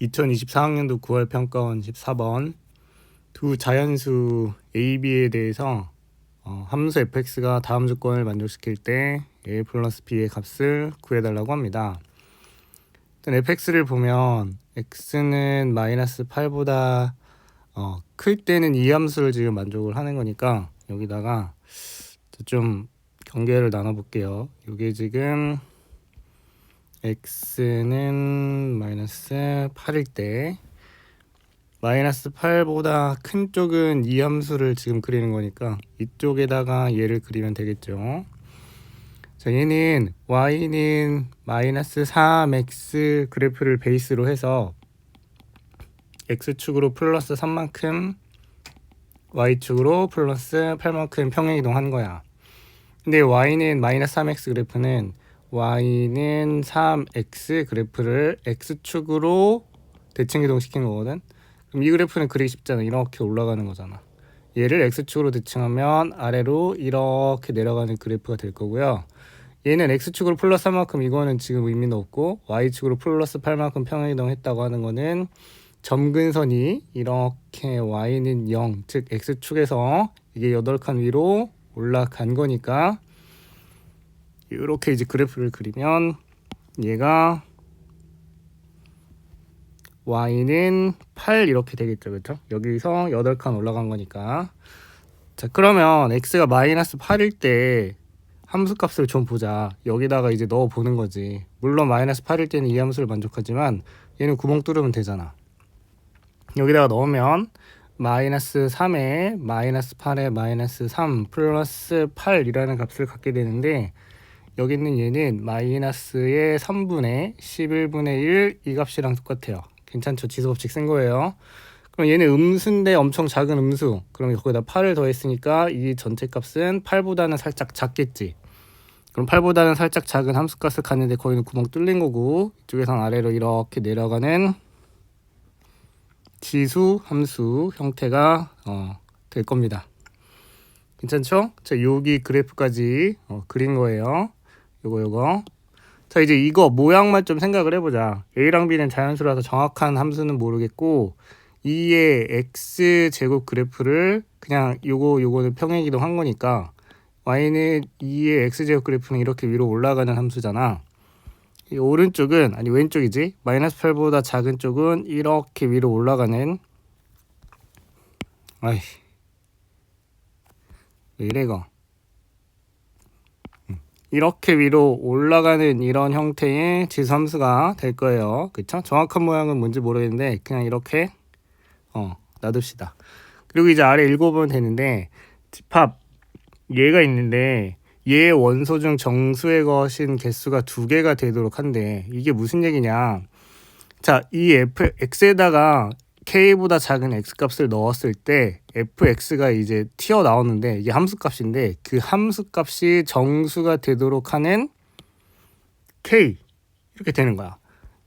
2024학년도 9월 평가원 14번 두 자연수 A, B에 대해서 어, 함수 fx가 다음 조건을 만족시킬 때 a 플러스 b의 값을 구해달라고 합니다. 일단 fx를 보면 x는 마이너스 8보다 어, 클 때는 이 함수를 지금 만족을 하는 거니까 여기다가 좀 경계를 나눠볼게요. 이게 지금 x는 마이너스 8일 때 마이너스 8보다 큰 쪽은 이 함수를 지금 그리는 거니까 이쪽에다가 얘를 그리면 되겠죠. 자, 얘는 y는 마이너스 3x 그래프를 베이스로 해서 x축으로 플러스 3만큼 y축으로 플러스 8만큼 평행이동한 거야. 근데 y는 마이너스 3x 그래프는 y는 3x 그래프를 x축으로 대칭 이동시키는 거거든. 그럼 이 그래프는 그리기 쉽잖아. 이렇게 올라가는 거잖아. 얘를 x축으로 대칭하면 아래로 이렇게 내려가는 그래프가 될 거고요. 얘는 x축으로 플러스 3만큼 이거는 지금 의미는 없고 y축으로 플러스 8만큼 평행이동했다고 하는 거는 점근선이 이렇게 y는 0, 즉 x축에서 이게 8칸 위로 올라간 거니까 이렇게 이제 그래프를 그리면 얘가 y는 8 이렇게 되겠죠 그렇죠 여기서 8칸 올라간 거니까. 자 그러면 x가 마이너스 8일 때 함수값을 좀 보자. 여기다가 이제 넣어 보는 거지. 물론 마이너스 8일 때는 이 함수를 만족하지만 얘는 구멍 뚫으면 되잖아. 여기다가 넣으면 마이너스 3에 마이너스 8에 마이너스 3 플러스 8이라는 값을 갖게 되는데 여기 있는 얘는 마이너스의 3분의 11분의 1 이 값이랑 똑같아요. 괜찮죠? 지수법칙 쓴 거예요. 그럼 얘는 음수인데 엄청 작은 음수. 그럼 거기다 8을 더했으니까 이 전체 값은 8보다는 살짝 작겠지. 그럼 8보다는 살짝 작은 함수값을 갖는데 거기는 구멍 뚫린 거고 이쪽에선 아래로 이렇게 내려가는 지수 함수 형태가 어, 될 겁니다. 괜찮죠? 자, 여기 그래프까지 어, 그린 거예요. 요거 요거. 자, 이제 이거 모양만 좀 생각을 해보자. A랑 B는 자연수라서 정확한 함수는 모르겠고 2의 x 제곱 그래프를 그냥 요거 요거는 평행이동 한 거니까 y는 2의 x 제곱 그래프는 이렇게 위로 올라가는 함수잖아. 이 오른쪽은 아니 왼쪽이지 마이너스 8보다 작은 쪽은 이렇게 위로 올라가는 아이 왜 이래가 음, 이렇게 위로 올라가는 이런 형태의 지수함수가 될 거예요 그쵸 정확한 모양은 뭔지 모르겠는데 그냥 이렇게 어 놔둡시다 그리고 이제 아래 읽어보면 되는데 집합 얘가 있는데 얘 원소 중 정수의 것인 개수가 두 개가 되도록 한대. 이게 무슨 얘기냐? 자, 이 f x에다가 k보다 작은 x 값을 넣었을 때 fx가 이제 튀어 나오는데 이게 함수 값인데 그 함수 값이 정수가 되도록 하는 k 이렇게 되는 거야.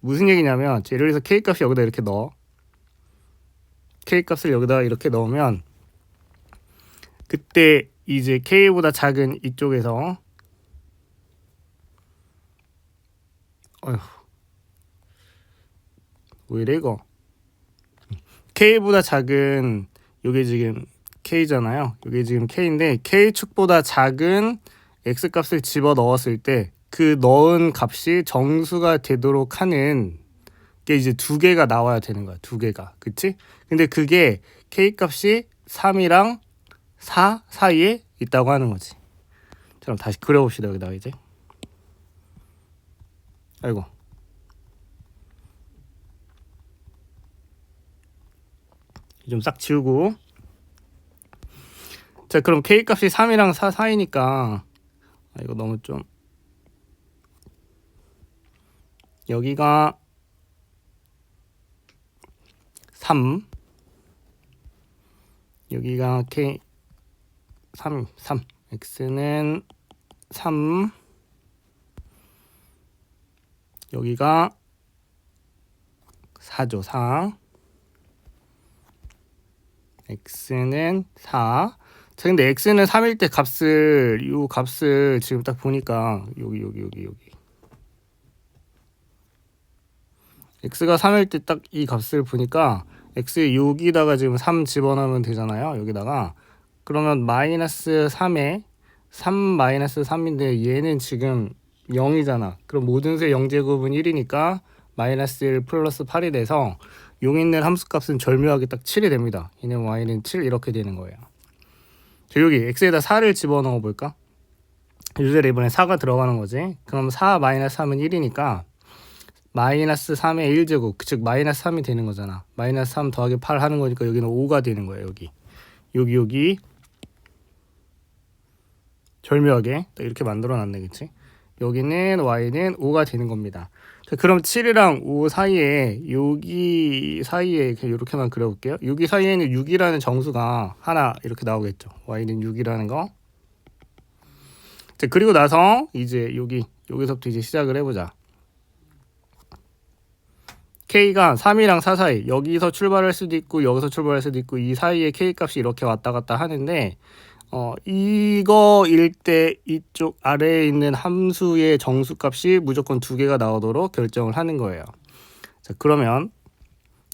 무슨 얘기냐면 예를 들어서 k 값이 여기다 이렇게 넣어. k 값을 여기다 이렇게 넣으면 그때 이제 K보다 작은 이쪽에서 어휴 왜 이래 이거 K보다 작은 요게 지금 K잖아요 요게 지금 K인데 K축보다 작은 X 값을 집어 넣었을 때 그 넣은 값이 정수가 되도록 하는 게 이제 두 개가 나와야 되는 거야 두 개가 그치? 근데 그게 K 값이 3이랑 4 사이에 있다고 하는 거지. 자, 그럼 다시 그려봅시다. 여기다가 이제. 아이고. 좀 싹 지우고. 자, 그럼 K 값이 3이랑 4 사이니까 아, 이거 너무 좀 여기가 3 여기가 K 3, 3. x는 3. 여기가 4죠, 4. X는 4. 자, 근데 x는 3일 때 값을, 이 값을 지금 딱 보니까, 여기, 여기, 여기, 여기. x가 3일 때 딱 이 값을 보니까 x 여기다가 지금 3 집어넣으면 되잖아요. 여기다가 그러면 마이너스 3에 3 마이너스 3인데 얘는 지금 0이잖아. 그럼 모든 수 0제곱은 1이니까 마이너스 1 플러스 8이 돼서 용 있는 함수값은 절묘하게 딱 7이 됩니다. 얘는 y는 7 이렇게 되는 거예요. 자, 여기 x에다 4를 집어넣어 볼까? 유젤에 이번에 4가 들어가는 거지. 그럼 4 마이너스 3은 1이니까 마이너스 3의 1제곱 즉 마이너스 3이 되는 거잖아. 마이너스 3 더하기 8 하는 거니까 여기는 5가 되는 거예요. 여기 여기 여기 절묘하게 또 이렇게 만들어 놨네 그치? 여기는 y는 5가 되는 겁니다. 자, 그럼 7이랑 5 사이에 여기 사이에 그냥 이렇게만 그려볼게요. 여기 사이에는 6이라는 정수가 하나 이렇게 나오겠죠. y는 6이라는 거. 자, 그리고 나서 이제 여기 여기서부터 이제 시작을 해보자. k가 3이랑 4 사이 여기서 출발할 수도 있고 여기서 출발할 수도 있고 이 사이에 k 값이 이렇게 왔다 갔다 하는데 어 이거일 때 이쪽 아래에 있는 함수의 정수값이 무조건 두 개가 나오도록 결정을 하는 거예요. 자 그러면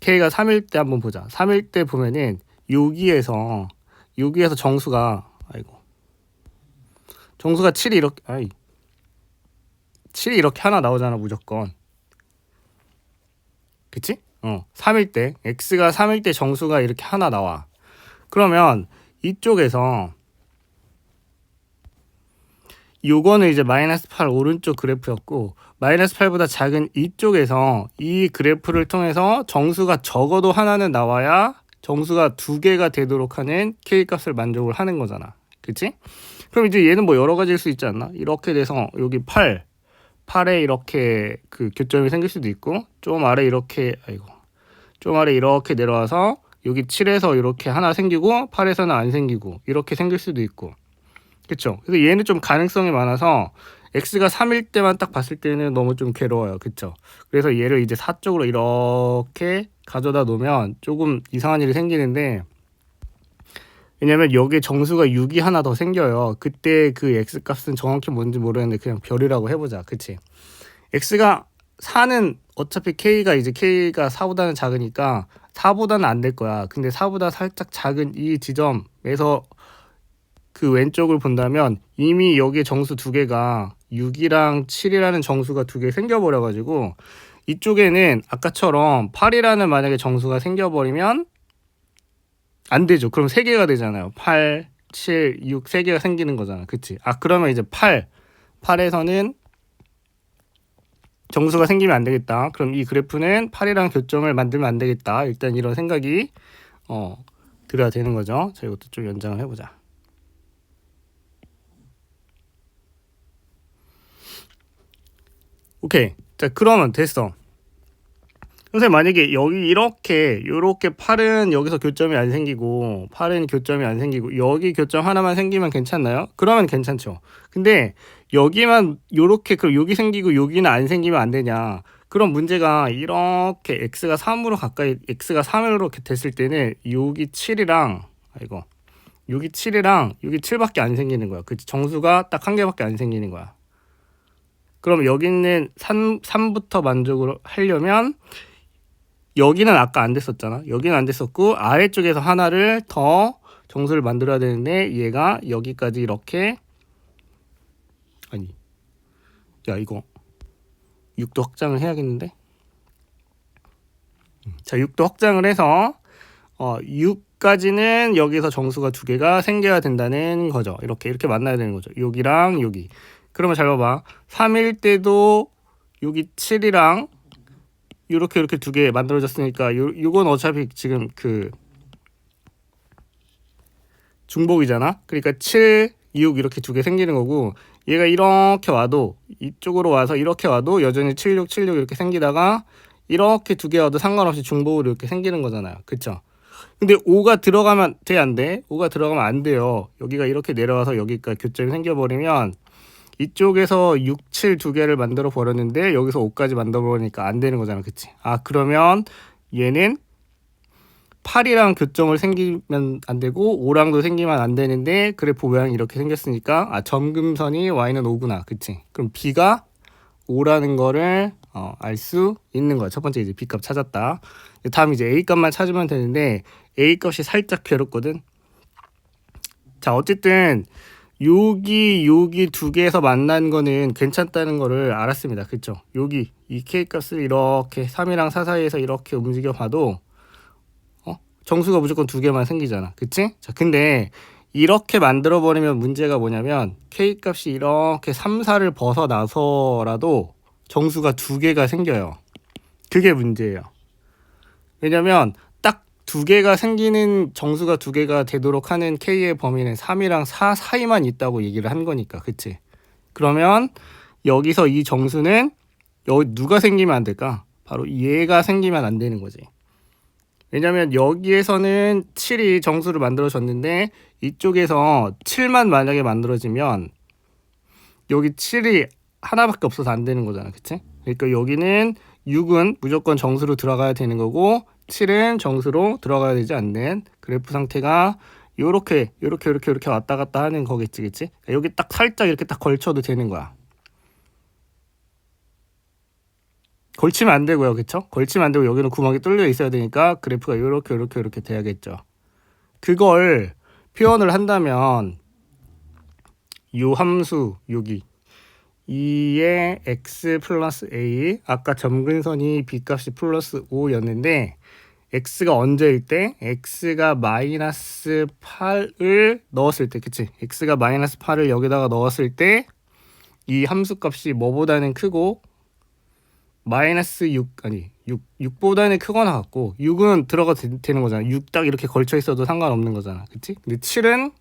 k가 3일 때 한번 보자. 3일 때 보면은 여기에서 여기에서 정수가 아이고 정수가 7이 이렇게 아이 7이 이렇게 하나 나오잖아 무조건. 그치? 어 3일 때 x가 3일 때 정수가 이렇게 하나 나와. 그러면 이쪽에서 요거는 이제 마이너스 8 오른쪽 그래프였고 마이너스 8보다 작은 이쪽에서 이 그래프를 통해서 정수가 적어도 하나는 나와야 정수가 두 개가 되도록 하는 k 값을 만족을 하는 거잖아. 그치? 그럼 이제 얘는 뭐 여러 가지일 수 있지 않나? 이렇게 돼서 여기 8 8에 이렇게 그 교점이 생길 수도 있고 좀 아래 이렇게 아이고 좀 아래 이렇게 내려와서 여기 7에서 이렇게 하나 생기고 8에서는 안 생기고 이렇게 생길 수도 있고 그쵸 그래서 얘는 좀 가능성이 많아서 x가 3일 때만 딱 봤을 때는 너무 좀 괴로워요 그쵸 그래서 얘를 이제 4 쪽으로 이렇게 가져다 놓으면 조금 이상한 일이 생기는데 왜냐면 여기에 정수가 6이 하나 더 생겨요. 그때 그 x 값은 정확히 뭔지 모르겠는데 그냥 별이라고 해보자. 그치? x가 4는 어차피 k가 이제 k가 4보다는 작으니까 4보다는 안 될 거야. 근데 4보다 살짝 작은 이 지점에서 그 왼쪽을 본다면 이미 여기에 정수 두 개가 6이랑 7이라는 정수가 두 개 생겨버려 가지고 이쪽에는 아까처럼 8이라는 만약에 정수가 생겨버리면 안 되죠. 그럼 세 개가 되잖아요. 8, 7, 6, 세 개가 생기는 거잖아. 그치? 아, 그러면 이제 8, 8에서는 정수가 생기면 안 되겠다. 그럼 이 그래프는 8이랑 교점을 만들면 안 되겠다. 일단 이런 생각이, 어, 들어야 되는 거죠. 자, 이것도 좀 연장을 해보자. 오케이. 자, 그러면 됐어. 선생님 만약에 여기 이렇게 요렇게 팔은 여기서 교점이 안 생기고 팔은 교점이 안 생기고 여기 교점 하나만 생기면 괜찮나요? 그러면 괜찮죠. 근데 여기만 요렇게 그럼 여기 생기고 여기는 안 생기면 안 되냐? 그럼 문제가 이렇게 x가 3으로 가까이 x가 3으로 이렇게 됐을 때는 여기 7이랑 아이고 여기 7이랑 여기 7밖에 안 생기는 거야. 그 정수가 딱 한 개밖에 안 생기는 거야. 그럼 여기 있는 3, 3부터 만족을 하려면 여기는 아까 안 됐었잖아. 여기는 안 됐었고 아래쪽에서 하나를 더 정수를 만들어야 되는데 얘가 여기까지 이렇게 아니 야 이거 6도 확장을 해야겠는데 음, 자 6도 확장을 해서 어 6까지는 여기서 정수가 두 개가 생겨야 된다는 거죠. 이렇게 이렇게 만나야 되는 거죠. 여기랑 여기 그러면 잘 봐봐 3일 때도 여기 7이랑 요렇게 이렇게 두 개 만들어졌으니까 요 요건 어차피 지금 그 중복이잖아. 그러니까 7, 6 이렇게 두 개 생기는 거고 얘가 이렇게 와도 이쪽으로 와서 이렇게 와도 여전히 7, 6, 7, 6 이렇게 생기다가 이렇게 두 개 와도 상관없이 중복으로 이렇게 생기는 거잖아요. 그쵸? 근데 5가 들어가면 돼, 안 돼? 5가 들어가면 안 돼요. 여기가 이렇게 내려와서 여기가 교점이 생겨버리면 이쪽에서 6, 7 두 개를 만들어 버렸는데 여기서 5까지 만들어 버리니까 안 되는 거잖아. 그치? 아, 그러면 얘는 8이랑 교점을 생기면 안 되고 5랑도 생기면 안 되는데 그래프 모양이 이렇게 생겼으니까 아, 점금선이 y는 5구나. 그치? 그럼 b가 5라는 거를 어, 알 수 있는 거야. 첫 번째 이제 B 값 찾았다. 다음 이제 A 값만 찾으면 되는데 A 값이 살짝 괴롭거든. 자, 어쨌든 여기 여기 두 개에서 만난 거는 괜찮다는 거를 알았습니다. 그쵸? 여기 이 K 값을 이렇게 3이랑 4 사이에서 이렇게 움직여 봐도 어? 정수가 무조건 두 개만 생기잖아. 그치? 자, 근데 이렇게 만들어 버리면 문제가 뭐냐면 K 값이 이렇게 3, 4를 벗어나서라도 정수가 두 개가 생겨요. 그게 문제예요. 왜냐면 딱 두 개가 생기는 정수가 두 개가 되도록 하는 K의 범위는 3이랑 4 사이만 있다고 얘기를 한 거니까. 그치? 그러면 여기서 이 정수는 여기 누가 생기면 안 될까? 바로 얘가 생기면 안 되는 거지. 왜냐면 여기에서는 7이 정수를 만들어줬는데 이쪽에서 7만 만약에 만들어지면 여기 7이 하나밖에 없어서 안 되는 거잖아. 그치? 그러니까 여기는 6은 무조건 정수로 들어가야 되는 거고 7은 정수로 들어가야 되지 않는 그래프 상태가 요렇게 요렇게 요렇게 요렇게 왔다 갔다 하는 거겠지. 그치? 그러니까 여기 딱 살짝 이렇게 딱 걸쳐도 되는 거야. 걸치면 안 되고요. 그쵸? 걸치면 안 되고 여기는 구멍이 뚫려 있어야 되니까 그래프가 요렇게 요렇게 요렇게 돼야겠죠. 그걸 표현을 한다면 요 함수 여기 2의 x 플러스 a 아까 점근선이 b 값이 플러스 5였는데 x가 언제일 때? x가 마이너스 8을 넣었을 때 그치? x가 마이너스 8을 여기다가 넣었을 때 이 함수 값이 뭐보다는 크고 마이너스 6 아니 6 6보다는 크거나 같고 6은 들어가 되, 는 거잖아. 6 딱 이렇게 걸쳐 있어도 상관없는 거잖아. 그치? 근데 7은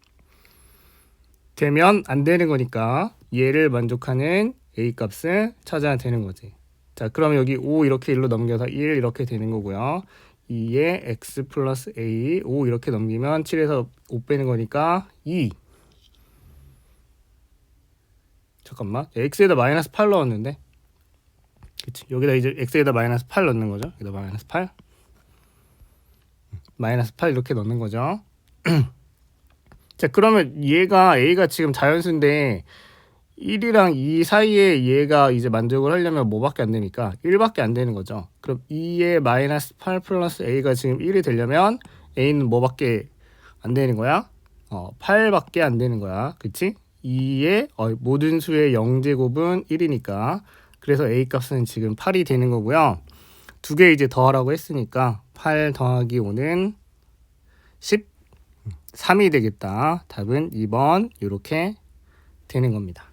되면 안 되는 거니까 얘를 만족하는 a 값을 찾아야 되는 거지. 자, 그러면 여기 5 이렇게 1로 넘겨서 1 이렇게 되는 거고요. 2에 x 플러스 a 5 이렇게 넘기면 7에서 5 빼는 거니까 2. 잠깐만. x에다 마이너스 8 넣었는데. 그치. 여기다 이제 x에다 마이너스 8 넣는 거죠. 여기다 마이너스 8. 마이너스 8 이렇게 넣는 거죠. 자, 그러면 얘가 A가 지금 자연수인데 1이랑 2 사이에 얘가 이제 만족을 하려면 뭐밖에 안 되니까 1밖에 안 되는 거죠. 그럼 2의 마이너스 8 플러스 A가 지금 1이 되려면 A는 뭐밖에 안 되는 거야? 어, 8밖에 안 되는 거야. 그치? 2의 어, 모든 수의 0제곱은 1이니까 그래서 A 값은 지금 8이 되는 거고요. 두 개 이제 더하라고 했으니까 8 더하기 5는 10 3이 되겠다. 답은 2번 이렇게 되는 겁니다.